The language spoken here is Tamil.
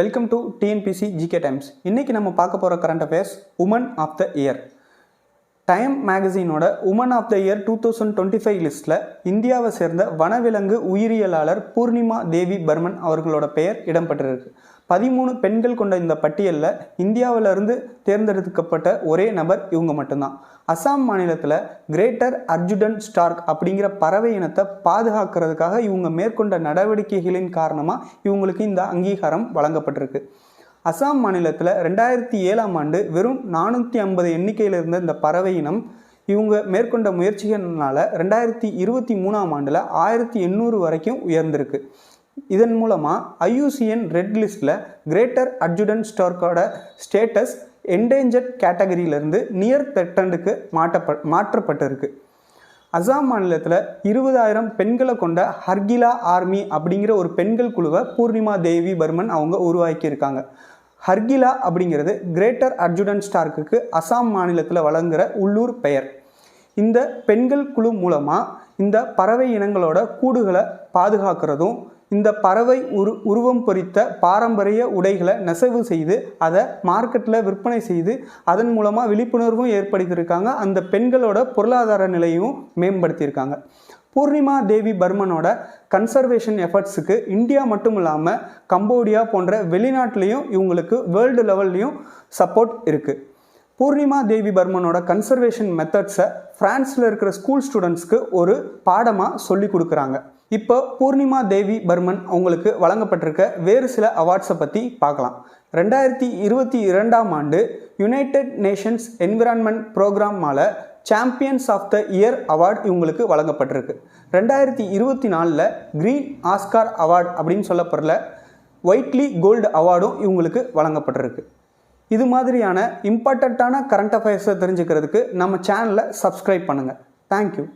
Welcome to TNPSC GK Times இன்னைக்கு நம்ம பார்க்க போகிற current affairs woman of the year Time மேகசினோட woman of the year two thousand twenty five லிஸ்ட்டில் இந்தியாவை சேர்ந்த வனவிலங்கு உயிரியலாளர் பூர்ணிமா தேவி பர்மன் அவர்களோட பெயர் இடம்பெற்றிருக்கு. பதிமூணு பெண்கள் கொண்ட இந்த பட்டியலில் இந்தியாவிலிருந்து தேர்ந்தெடுக்கப்பட்ட ஒரே நபர் இவங்க மட்டும்தான். அசாம் மாநிலத்தில் கிரேட்டர் அர்ஜுடன் ஸ்டார்க் அப்படிங்கிற பறவை இனத்தை பாதுகாக்கிறதுக்காக இவங்க மேற்கொண்ட நடவடிக்கைகளின் காரணமாக இவங்களுக்கு இந்த அங்கீகாரம் வழங்கப்பட்டிருக்கு. அசாம் மாநிலத்தில் ரெண்டாயிரத்தி ஏழாம் ஆண்டு வெறும் நானூற்றி ஐம்பது எண்ணிக்கையில் இருந்த இந்த பறவை இனம் இவங்க மேற்கொண்ட முயற்சிகள்னால் ரெண்டாயிரத்தி இருபத்தி மூணாம் ஆண்டில் ஆயிரத்தி எண்ணூறு வரைக்கும் உயர்ந்திருக்கு. இதன் மூலமாக ஐயூசிஎன் ரெட் லிஸ்ட்டில் கிரேட்டர் அட்ஜுடன் ஸ்டார்க்கோட ஸ்டேட்டஸ் என்டேஞ்சர்ட் கேட்டகரியிலிருந்து நியர் தெட்டண்டுக்கு மாட்டப்ப மாற்றப்பட்டிருக்கு. அசாம் மாநிலத்தில் இருபதாயிரம் பெண்களை கொண்ட ஹர்கிலா ஆர்மி அப்படிங்கிற ஒரு பெண்கள் குழுவை பூர்ணிமா தேவி பர்மன் அவங்க உருவாக்கியிருக்காங்க. ஹர்கிலா அப்படிங்கிறது கிரேட்டர் அர்ஜுடன் ஸ்டார்க்குக்கு அசாம் மாநிலத்தில் வழங்குகிற உள்ளூர் பெயர். இந்த பெண்கள் குழு மூலமாக இந்த பறவை இனங்களோட கூடுகளை பாதுகாக்கிறதும் இந்த பறவை உரு உருவம் பொறித்த பாரம்பரிய உடைகளை நெசவு செய்து அதை மார்க்கெட்டில் விற்பனை செய்து அதன் மூலமாக விழிப்புணர்வும் ஏற்படுத்தியிருக்காங்க. அந்த பெண்களோட பொருளாதார நிலையும் மேம்படுத்தியிருக்காங்க. பூர்ணிமா தேவி பர்மனோட கன்சர்வேஷன் எஃபர்ட்ஸுக்கு இந்தியா மட்டும் இல்லாமல் கம்போடியா போன்ற வெளிநாட்டிலையும் இவங்களுக்கு வேர்ல்டு லெவல்லையும் சப்போர்ட் இருக்குது பூர்ணிமா தேவி பர்மனோட கன்சர்வேஷன் மெத்தட்ஸை ஃப்ரான்ஸில் இருக்கிற ஸ்கூல் ஸ்டூடெண்ட்ஸ்க்கு ஒரு பாடமாக சொல்லி கொடுக்குறாங்க. இப்போ பூர்ணிமா தேவி பர்மன் அவங்களுக்கு வழங்கப்பட்டிருக்க வேறு சில அவார்ட்ஸை பற்றி பார்க்கலாம். ரெண்டாயிரத்தி இருபத்தி இரண்டாம் ஆண்டு United Nations environment ப்ரோக்ராமால் champions of the year award இவங்களுக்கு வழங்கப்பட்டிருக்கு. ரெண்டாயிரத்தி இருபத்தி நாலில் க்ரீன் ஆஸ்கார் அவார்டு அப்படின்னு சொல்லப்படுற ஒயிட்லி கோல்டு அவார்டும் இவங்களுக்கு வழங்கப்பட்டிருக்கு. இது மாதிரியான இம்பார்ட்டண்ட்டான கரண்ட் அஃபேர்ஸை தெரிஞ்சுக்கிறதுக்கு நம்ம சேனலை சப்ஸ்கிரைப் பண்ணுங்கள் தேங்க்யூ